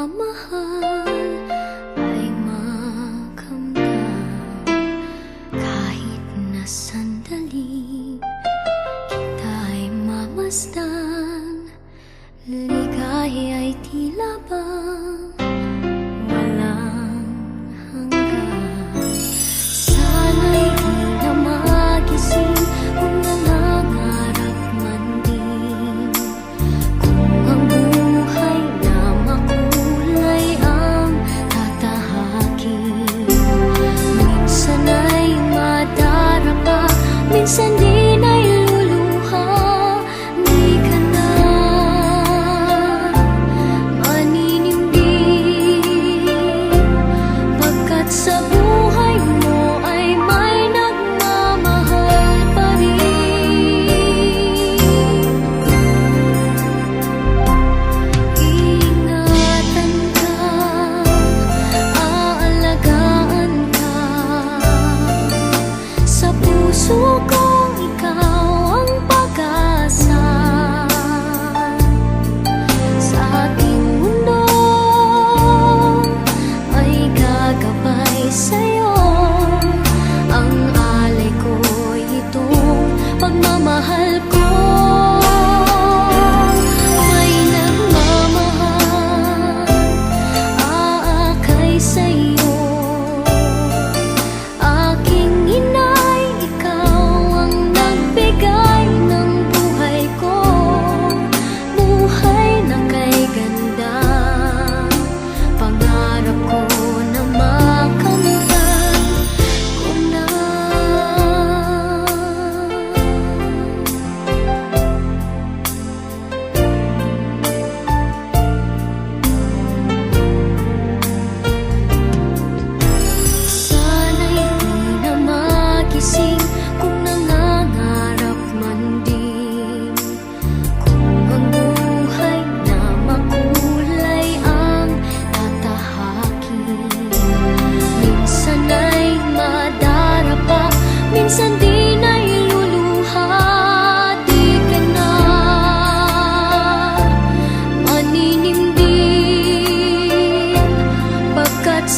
pagmamahal ay makamdam kahit nasan disappear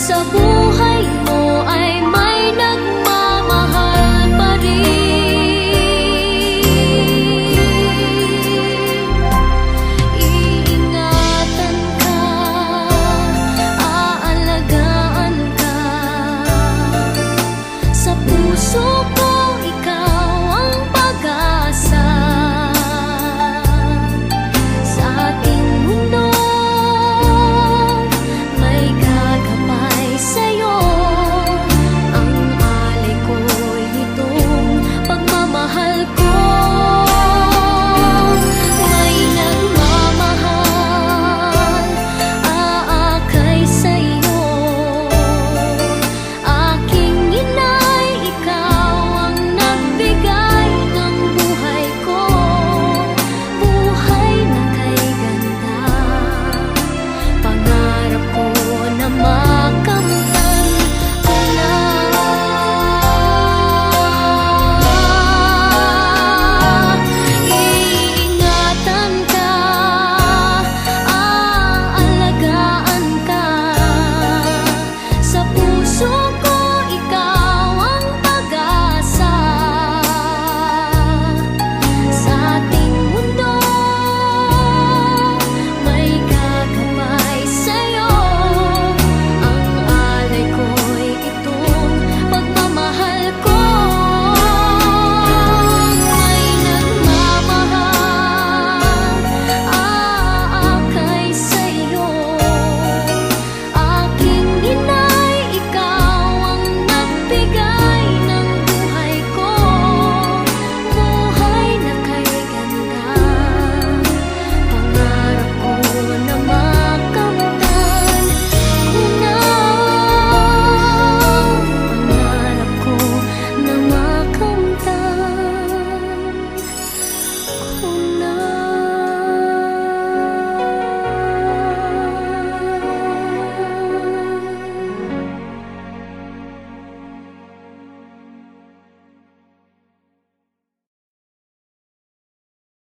守护。